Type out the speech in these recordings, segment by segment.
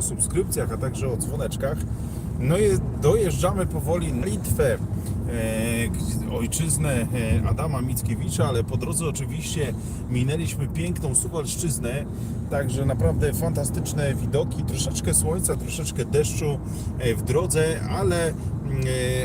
o subskrypcjach, a także o dzwoneczkach. No i dojeżdżamy powoli na Litwę, e, ojczyznę e, Adama Mickiewicza, ale po drodze oczywiście minęliśmy piękną Suwalszczyznę, także naprawdę fantastyczne widoki, troszeczkę słońca, troszeczkę deszczu e, w drodze, ale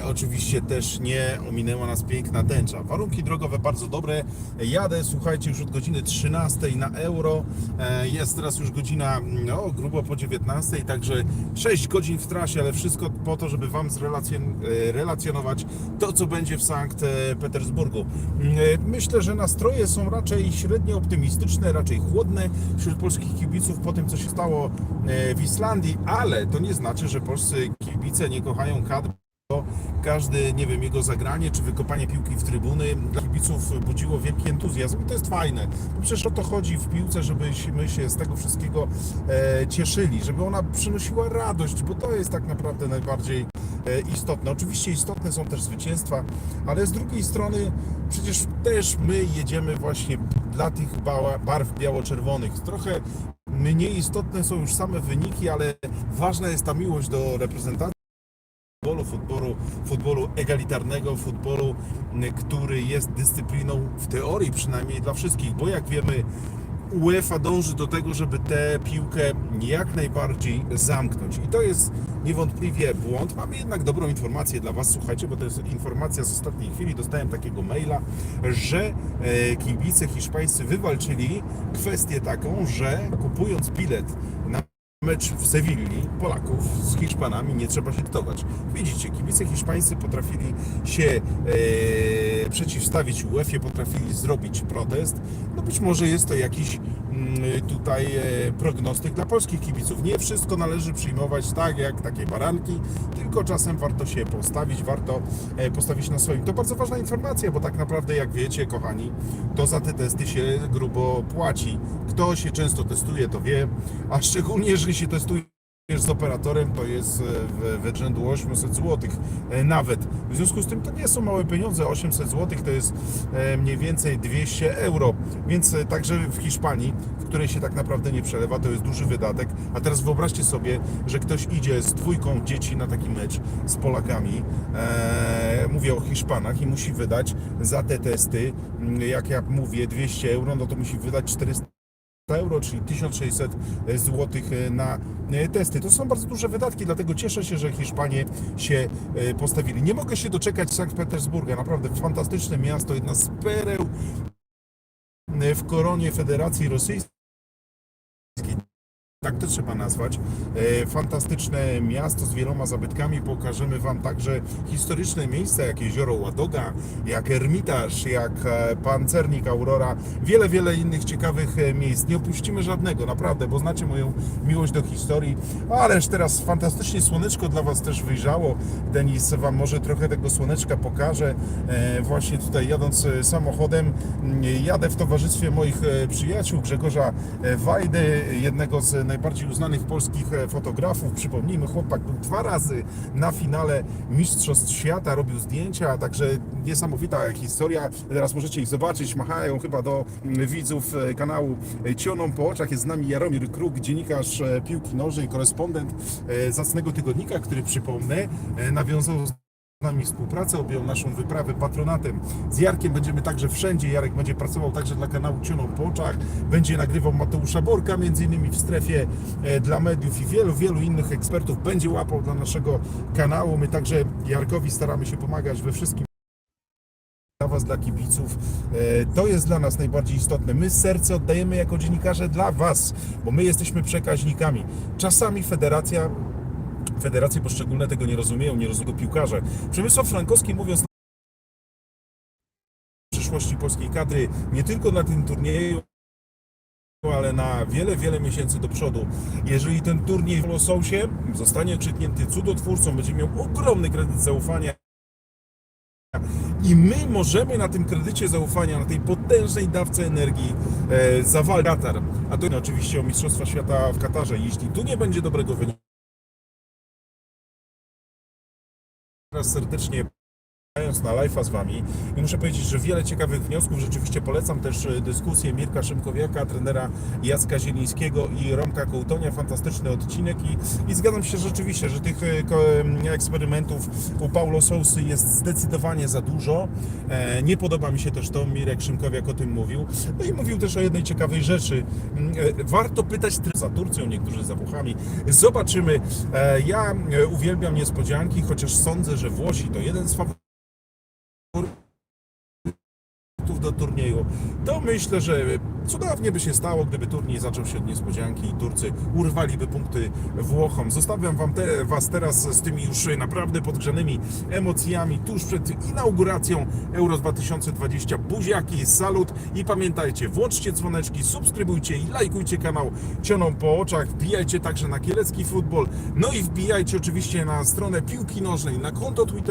oczywiście też nie ominęła nas piękna tęcza. Warunki drogowe bardzo dobre. Jadę, słuchajcie, już od godziny 13 na euro. E, Jest teraz już godzina, no, grubo po 19, także 6 godzin w trasie, ale wszystko po to, żeby Wam e, relacjonować to, co będzie w Sankt e, Petersburgu. E, Myślę, że nastroje są raczej średnio optymistyczne, raczej chłodne wśród polskich kibiców po tym, co się stało e, w Islandii, ale to nie znaczy, że polscy kibice nie kochają kadr każdy, nie wiem, jego zagranie czy wykopanie piłki w trybuny dla kibiców budziło wielki entuzjazm i to jest fajne. Przecież o to chodzi w piłce, żebyśmy się z tego wszystkiego e, cieszyli, żeby ona przynosiła radość, bo to jest tak naprawdę najbardziej e, istotne. Oczywiście istotne są też zwycięstwa, ale z drugiej strony przecież też my jedziemy właśnie dla tych bała- barw biało-czerwonych. Trochę mniej istotne są już same wyniki, ale ważna jest ta miłość do reprezentacji futbolu, futbolu, futbolu egalitarnego, futbolu, który jest dyscypliną w teorii przynajmniej dla wszystkich, bo jak wiemy, UEFA dąży do tego, żeby tę piłkę jak najbardziej zamknąć. I to jest niewątpliwie błąd. Mamy jednak dobrą informację dla Was, słuchajcie, bo to jest informacja z ostatniej chwili. Dostałem takiego maila, że e, kibice hiszpańscy wywalczyli kwestię taką, że kupując bilet na mecz w Sewilli Polaków z Hiszpanami nie trzeba się dyktować. Widzicie, kibice hiszpańscy potrafili się e, przeciwstawić UEFA, potrafili zrobić protest. No być może jest to jakiś tutaj e, prognostyk dla polskich kibiców. Nie wszystko należy przyjmować tak jak takie baranki, tylko czasem warto się postawić, warto e, postawić na swoim. To bardzo ważna informacja, bo tak naprawdę jak wiecie, kochani, to za te testy się grubo płaci. Kto się często testuje, to wie, a szczególnie jeżeli się testuje z operatorem to jest e, w, rzędu 800 zł nawet. W związku z tym to nie są małe pieniądze, 800 zł to jest e, mniej więcej 200 euro, więc e, także w Hiszpanii, w której się tak naprawdę nie przelewa, to jest duży wydatek. A teraz wyobraźcie sobie, że ktoś idzie z dwójką dzieci na taki mecz z Polakami, mówię o Hiszpanach i musi wydać za te testy, m, jak ja mówię, 200 euro, no to musi wydać 400 euro, czyli 1600 zł na e, testy. To są bardzo duże wydatki, dlatego cieszę się, że Hiszpanie się e, postawili. Nie mogę się doczekać Sankt Petersburga, naprawdę fantastyczne miasto, jedna z pereł e, w koronie Federacji Rosyjskiej. Tak to trzeba nazwać. E, Fantastyczne miasto z wieloma zabytkami. Pokażemy Wam także historyczne miejsca, jak jezioro Ładoga, jak Ermitaż, jak e, Pancernik Aurora. Wiele, wiele innych ciekawych e, miejsc. Nie opuścimy żadnego, naprawdę, bo znacie moją miłość do historii. Ależ teraz fantastycznie słoneczko dla Was też wyjrzało. Denis Wam może trochę tego słoneczka pokaże. Właśnie tutaj jadąc samochodem, jadę w towarzystwie moich przyjaciół Grzegorza Wajdy, jednego z najbardziej uznanych polskich e, fotografów. Przypomnijmy, chłopak był dwa razy na finale Mistrzostw Świata, robił zdjęcia, także niesamowita historia. Teraz możecie ich zobaczyć, machają chyba do mm, widzów e, kanału e, Cioną po oczach. Jest z nami Jaromir Kruk, dziennikarz piłki nożnej, korespondent zacnego tygodnika, który przypomnę, nawiązał nami współpracę, objął naszą wyprawę patronatem. Z Jarkiem będziemy także wszędzie. Jarek będzie pracował także dla kanału Cioną po oczach. Będzie nagrywał Mateusza Borka, między innymi w strefie e, dla mediów i wielu, wielu innych ekspertów. Będzie łapał dla naszego kanału. My także Jarkowi staramy się pomagać we wszystkim dla Was, dla kibiców. E, To jest dla nas najbardziej istotne. My serce oddajemy jako dziennikarze dla Was, bo my jesteśmy przekaźnikami. Czasami federacja, federacje poszczególne tego nie rozumieją, nie rozumieją piłkarze. Przemysław Frankowski mówiąc o przyszłości polskiej kadry, nie tylko na tym turnieju, ale na wiele, wiele miesięcy do przodu. Jeżeli ten turniej w lososie zostanie czytnięty cudotwórcą, będzie miał ogromny kredyt zaufania i my możemy na tym kredycie zaufania, na tej potężnej dawce energii e, zawalczyć Katar. A to oczywiście o Mistrzostwa Świata w Katarze. Jeśli tu nie będzie dobrego wyniku, serdecznie rozmawiając na live'a z Wami i muszę powiedzieć, że wiele ciekawych wniosków, rzeczywiście polecam też e, dyskusję Mirka Szymkowiaka, trenera Jacka Zielińskiego i Romka Kołtonia, fantastyczny odcinek i, i zgadzam się rzeczywiście, że tych e, eksperymentów u Paulo Sousy jest zdecydowanie za dużo. E, Nie podoba mi się też to, Mirek Szymkowiak o tym mówił. No i mówił też o jednej ciekawej rzeczy. Mm, Warto pytać za Turcją, niektórzy za Włochami. Zobaczymy. Ja uwielbiam niespodzianki, chociaż sądzę, że Włosi to jeden z faworytów turnieju, to myślę, że cudownie by się stało, gdyby turniej zaczął się od niespodzianki i Turcy urwaliby punkty Włochom. Zostawiam wam te, Was teraz z tymi już naprawdę podgrzanymi emocjami tuż przed inauguracją Euro 2020. Buziaki, salut i pamiętajcie, włączcie dzwoneczki, subskrybujcie i lajkujcie kanał Cioną po oczach, wbijajcie także na Kielecki Futbol, no i wbijajcie oczywiście na stronę piłki nożnej, na konto Twitter